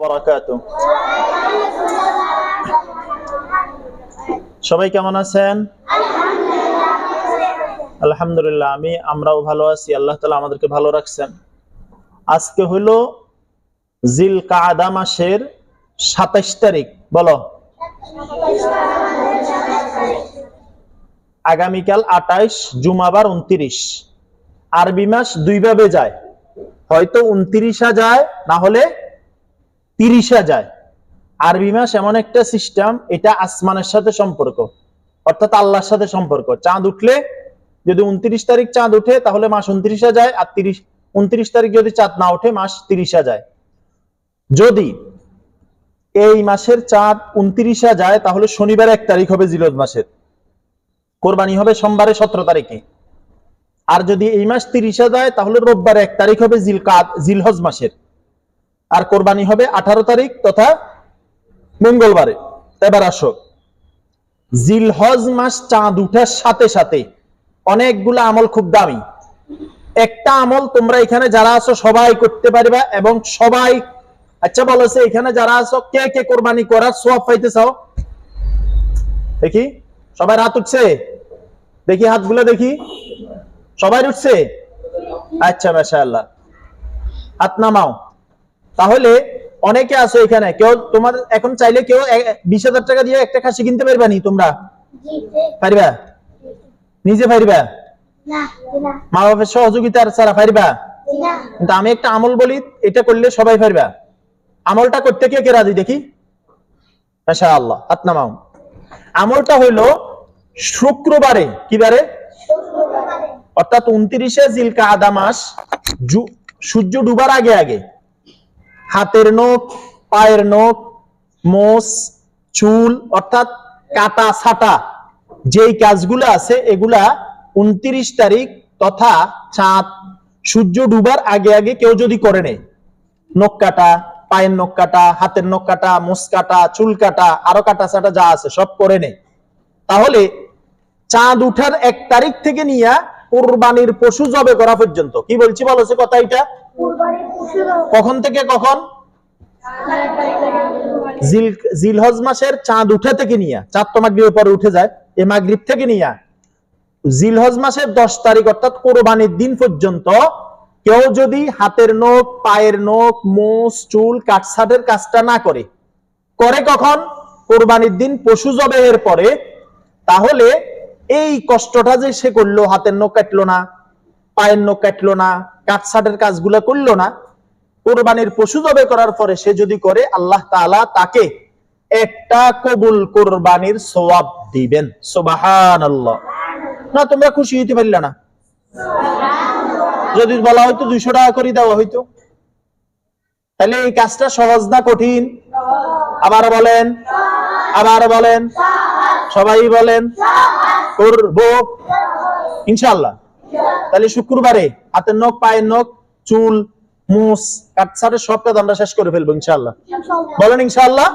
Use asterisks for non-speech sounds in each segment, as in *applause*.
বারাকাতু সবাই কেমন আছেন? আলহামদুলিল্লাহ। আমি আমরাও ভালো আছি। আল্লাহ তালা আমাদেরকে ভালো রাখছেন। আজকে হলো জিল কাদা মাসের সাতাইশ তারিখ বলো। আগামীকাল আটাইশ জুমাবার উনত্রিশ। আরবি মাস দুইভাবে যায়। হয়তো উনত্রিশা যায় না হলে তিরিশা যায়। আরবি মাস এমন একটা সিস্টেম এটা আসমানের সাথে সম্পর্ক। অর্থাৎ আল্লাহর সাথে সম্পর্ক। চাঁদ উঠলে যদি উনত্রিশ তারিখ চাঁদ উঠে, তাহলে মাস উনত্রিশা যায়, আর তিরিশ, উনত্রিশ তারিখ যদি চাঁদ না উঠে, মাস তিরিশা যায়। যদি এই মাসের চাঁদ উনত্রিশা যায়, তাহলে শনিবার এক তারিখ হবে জিলদ মাসের। কোরবানি হবে সোমবারে সতেরো তারিখে। আর যদি এই মাস তিরিশা যায়, তাহলে রোববার এক তারিখ হবে জিল জিলকাত জিলহজ মাসের। আর কোরবানি হবে আঠারো তারিখ তথা মঙ্গলবারে। এবার আসো। জিলহজ মাস চাঁদ উঠার সাথে সাথে অনেকগুলো আমল খুব দামি। একটা আমল তোমরা এখানে যারা আছো সবাই করতে পারবা এবং সবাই আচ্ছা বলেছে এখানে যারা আছো কে কে কোরবানি করার সব পাইতে চাও দেখি। সবাই হাত উঠছে? দেখি হাতগুলো দেখি। সবাই উঠছে? আচ্ছা মাশাআল্লাহ। হাত নামাও। তাহলে অনেকে আছো এখানে। কেউ তোমার এখন চাইলে কেউ বিশ হাজার টাকা দিয়ে একটা খাসি কিনতে পারবা নি তোমরা? পারবা? নিজে পারবা? মা বাবার সহযোগিতার ছাড়া পারবা? কিন্তু আমি একটা আমল বলি এটা করলে সবাই পারবা। আমলটা করতে কে কে রাজি দেখি? আল্লাহ হাত নামাও। আমলটা হইল শুক্রবারে কি বারে? অর্থাৎ উনত্রিশে জিলকা আদা মাস সূর্য ডুবার আগে আগে। হাতের নখ, পায়ের নখ, মোষ, চুল, অর্থাৎ কাটা ছাটা। যেই কাজগুলো আছে, এগুলা উনত্রিশ তারিখ তথা চাঁদ, সূর্য ডুবার আগে আগে কেউ যদি করে নেয়, নখ কাটা, পায়ের নখ কাটা, হাতের নখ কাটা, মোষ কাটা, চুল কাটা, আরও কাটা ছাটা যা আছে, সব করে নেয়। তাহলে চাঁদ উঠার এক তারিখ থেকে নিয়ে কোরবানির পশু জবে করা পর্যন্ত। কি বলছি বলো সে কথা এটা? কখন থেকে কখন? জিলহজ মাসের চাঁদ উঠে থেকে নিয়ে, চাঁদ তো মাগরিবের পরে উঠে যায় এই মাগরিব থেকে নিয়ে। জিলহজ মাসের দশ তারিখ অর্থাৎ কোরবানির দিন পর্যন্ত কেউ যদি হাতের নখ, পায়ের নখ, মোষ, চুল কাটছাটের কাজটা না করে করে কখন? কোরবানির দিন পশু জবেহের পরে, তাহলে এই কষ্টটা যে সে করল, হাতের নখ কাটলো না। পায়ের নখ কাটলো না কাটছাটের কাজগুলো করল না, কোরবানির পশু জবে করার পরে সে যদি করে, আল্লাহ তাআলা তাকে একটা কবুল কোরবানির সওয়াব দিবেন। সুবহানাল্লাহ। না, তোমরা খুশি হইতে পারলে না। যদি বলা হয়তো দুইশো টাকা করে দেওয়া হইতো। তাহলে এই কাজটা সহজ না কঠিন? আবার বলেন আবার বলেন, সবাই বলেন, করব। ইনশাআল্লাহ। তাহলে শুক্রবারে হাতের নখ পায়ের নখ চুল মুস কাটছাড়ে সব কাজ আমরা শেষ করে ফেলব ইনশাআল্লাহ। বলেন ইনশাআল্লাহ।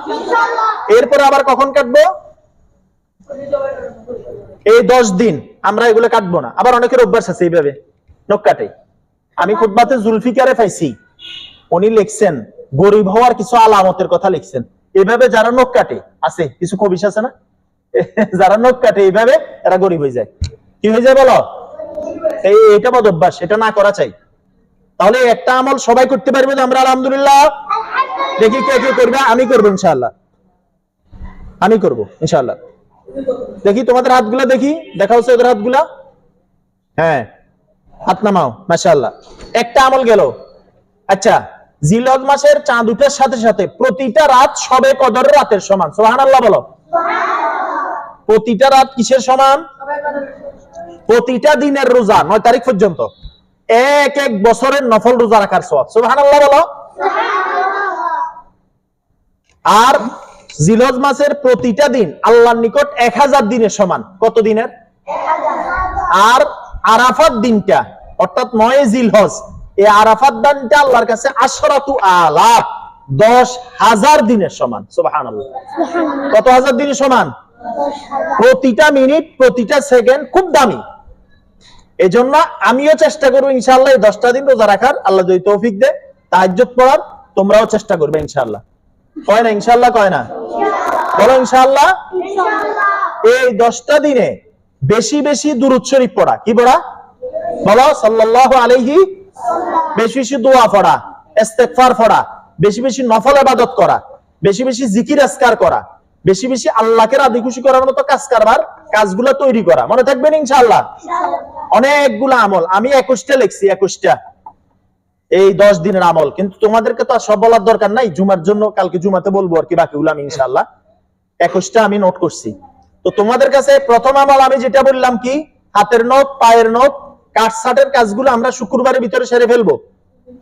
এরপরে আবার কখন কাটবো? এই দশ দিন আমরা এগুলো কাটবো না। আবার অনেকের অভ্যাস আছে এইভাবে নখ কাটে। আমি খুতবাতে জুলফিকারে পাইছি। উনি লিখছেন গরিব হওয়ার কিছু আলামতের কথা লিখছেন। এভাবে যারা নখ কাটে আছে কিছু কবিস আছে না? *laughs* যারা নখ কাটে এইভাবে এরা গরিব হয়ে যায়। কি হয়ে যায় বলো? এই, এটা বদ অভ্যাস, এটা না করা চাই। তাহলে একটা আমল সবাই করতে পারবে তো আমরা, আলহামদুলিল্লাহ? দেখি কে কে করবে, আমি করব ইনশাআল্লাহ। আমি করব, ইনশাআল্লাহ। দেখি তোমাদের হাতগুলা দেখি দেখা হচ্ছে ওদের হাতগুলা। হ্যাঁ হাত নামাও, মাশাআল্লাহ। একটা আমল গেল। আচ্ছা জিলহজ মাসের চাঁদ উঠার সাথে সাথে প্রতিটা রাত সবে কদরের রাতের সমান। সুবহানাল্লাহ বলো। প্রতিটা রাত কিসের সমান? প্রতিটা দিনের রোজা নয় তারিখ পর্যন্ত। এক এক বছরের নফল রোজা রাখার সওয়াব। সুবহানাল্লাহ বলো। আর জিলহজ মাসের প্রতিটা দিন আল্লাহর নিকট এক হাজার দিনের সমান। কত দিনের? আর আরাফাত দিনটা অর্থাৎ নয় জিলহজ এই আরাফাত দিনটা আল্লাহর কাছে আশরাতু আলাপ দশ হাজার দিনের সমান। সুবহানাল্লাহ। কত হাজার দিনের সমান? প্রতিটা মিনিট প্রতিটা সেকেন্ড খুব দামি। এজন্য আমিও চেষ্টা করব ইনশাআল্লাহ এই দশটা দিন রোজা রাখার। আল্লাহ যদি তৌফিক দে তাহাজ্জুদ পড়ার তোমরাও চেষ্টা করবে ইনশাআল্লাহ। কয় না ইনশাল্লাহ কয় না? বলো ইনশাল্লাহ এই দশটা দিনে বেশি বেশি দুরুদ শরীফ পড়া। কি পড়া? বলো সাল্লাল্লাহু আলাইহি বেশি বেশি দোয়া পড়া ইস্তেগফার পড়া বেশি বেশি নফল ইবাদত করা বেশি বেশি জিকির আজকার করা। বেশি বেশি আল্লাহকে রাজি খুশি করার মতো কাজ কারবার, কাজগুলো তৈরি করা। মনে থাকবেন ইনশাআল্লাহ? অনেকগুলো আমল। আমি একুশটা লিখছি, একুশটা। এই দশ দিনের আমল। কিন্তু তোমাদেরকে তো সব বলার দরকার নাই। জুমার জন্য কালকে জুমাতে বলব আর কি বাকিগুলো আমি ইনশাআল্লাহ। একুশটা আমি নোট করছি। তো তোমাদের কাছে প্রথম আমল আমি যেটা বললাম কি, হাতের নখ পায়ের নখ কাঠ সাটের কাজগুলো আমরা শুক্রবারের ভিতরে সেরে ফেলব।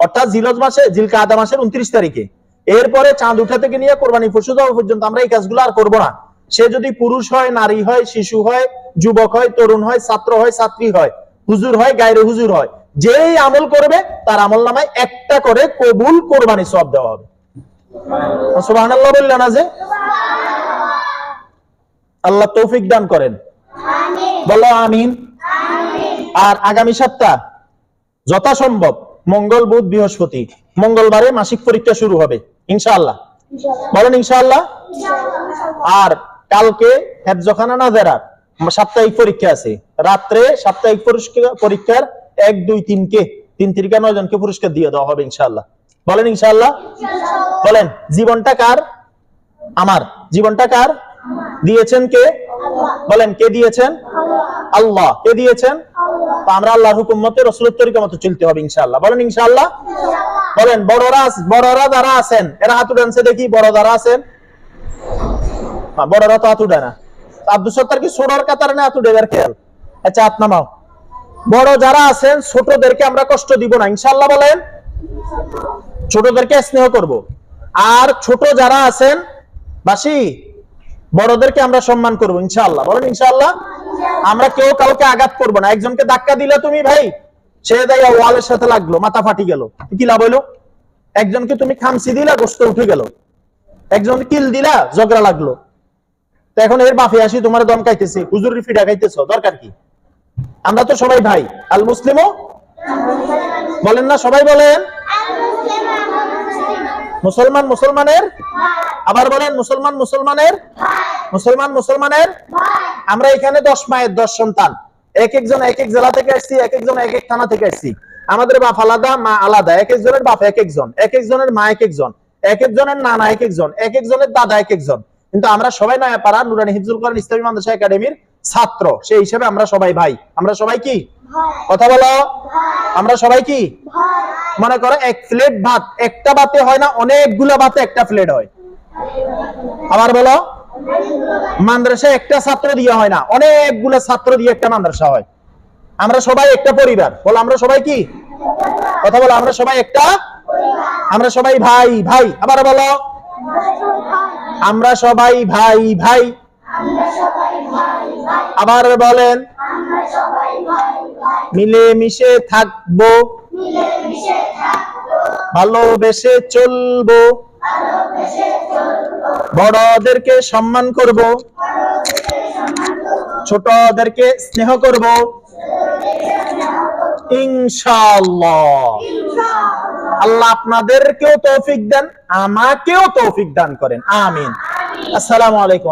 অর্থাৎ জিলজ মাসে জিলকা আদা মাসের উনত্রিশ তারিখে। এরপরে চাঁদ উঠা থেকে নিয়ে কোরবানি পশু দেওয়া পর্যন্ত আমরা এই কাজগুলো আর করব না। সে যদি পুরুষ হয় নারী হয় শিশু হয় যুবক হয় তরুণ হয় ছাত্র হয় ছাত্রী হয় হুজুর হয় গায়ের হুজুর হয় যেই আমল করবে তার আমল নামায় একটা করে কবুল কোরবানি সব দেওয়া হবে। সুবহানাল্লাহ বললেন না যে? আল্লাহ তৌফিক দান করেন। বলো আমিন। আর আগামী সপ্তাহ যথাসম্ভব মঙ্গল বুধ বৃহস্পতি মঙ্গলবারে মাসিক পরীক্ষা শুরু হবে। ইনশাআল্লাহ। বলেন ইনশাআল্লাহ। আর কালকে হেফজখানা নাজেরার সাপ্তাহিক পরীক্ষা আছে। রাত্রে সাপ্তাহিক পরীক্ষার এক, দুই, তিনকে, তিন তিরিকা, নয় জনকে পুরস্কার দিয়ে দেওয়া হবে ইনশাআল্লাহ। বলেন ইনশাআল্লাহ। বলেন, জীবনটা কার? আমার। জীবনটা কার? দিয়েছেন কে? বলেন, কে দিয়েছেন? আল্লাহ। কে দিয়েছেন? আমরা আল্লাহর হুকুম মতে, রসুলের তরিকা মতো চলতে হবে ইনশাআল্লাহ। বলেন ইনশাআল্লাহ। বলেন বড়রা বড়রা যারা আছেন এরা হাত উঠানছে দেখি বড় যারা আছেন? হ্যাঁ, বড়রা তো হাত উঠায় না। আব্দুল সত্তার কি না হাত খেয়াল। আচ্ছা হাত নামাও। বড় যারা আছেন ছোটদেরকে আমরা কষ্ট দিব না। ইনশাআল্লাহ বলেন ছোটদেরকে স্নেহ করব। আর ছোট যারা আছেন বাসি বড়দেরকে আমরা সম্মান করব ইনশাআল্লাহ। বলেন ইনশাআল্লাহ আমরা কেউ কাউকে আঘাত করব না। একজনকে ধাক্কা দিলে তুমি ভাই সে দেয় ওয়ালের সাথে লাগল, মাথা ফাটি গেল। কি লাভ হইল? একজনকে তুমি খামসি দিলা, গোস্ত উঠে গেল। একজন কিল দিলা, ঝগড়া লাগল। এখন এর বাফে আসি, তোমার দম খাইতেছে, হুজুরের ফিডা খাইতেছ, দরকার কি? আমরা তো সবাই ভাই, আল মুসলিমও? বলেন না, সবাই বলেন। মুসলমান মুসলমানের? আবার বলেন, মুসলমান মুসলমানের? মুসলমান মুসলমানের? আমরা এখানে দশ মায়ের দশ সন্তান। এক একজন এক এক জেলা থেকে আসছি এক একজন এক এক থানা থেকে আসছি। আমাদের বাপ আলাদা, মা আলাদা এক একজনের বাপ এক একজন এক একজনের মা এক একজন এক একজনের নানা এক একজন এক একজনের দাদা এক একজন কিন্তু আমরা সবাই নয়া পাড়া নুরানি হিফজুল কোরআন ইসলামী মাদ্রাসা একাডেমির ছাত্র, সেই হিসেবে আমরা সবাই ভাই। আমরা সবাই কি? কথা বলো। আমরা সবাই কি? মনে করো এক প্লেট ভাত, একটা ভাতে হয় না, অনেকগুলো ভাতে একটা প্লেট হয়। আবার বলো। মাদ্রাসায় একটা ছাত্র দিয়ে হয় না। অনেকগুলো ছাত্র দিয়ে একটা মাদ্রাসা হয়। আমরা সবাই একটা পরিবার। বলো, আমরা সবাই কি? কথা বলো, আমরা সবাই একটা? আমরা সবাই ভাই ভাই। আবার বলো। আমরা সবাই ভাই ভাই। আবার বলেন। মিলে মিশে থাকব। ভালোবেসে চলবো। বড়দেরকে সম্মান করব। ছোটদেরকে স্নেহ করব। আল্লাহ আপনাদেরকেও তৌফিক দেন, আমাকেও তৌফিক দান করেন। আমিন। আসসালামু আলাইকুম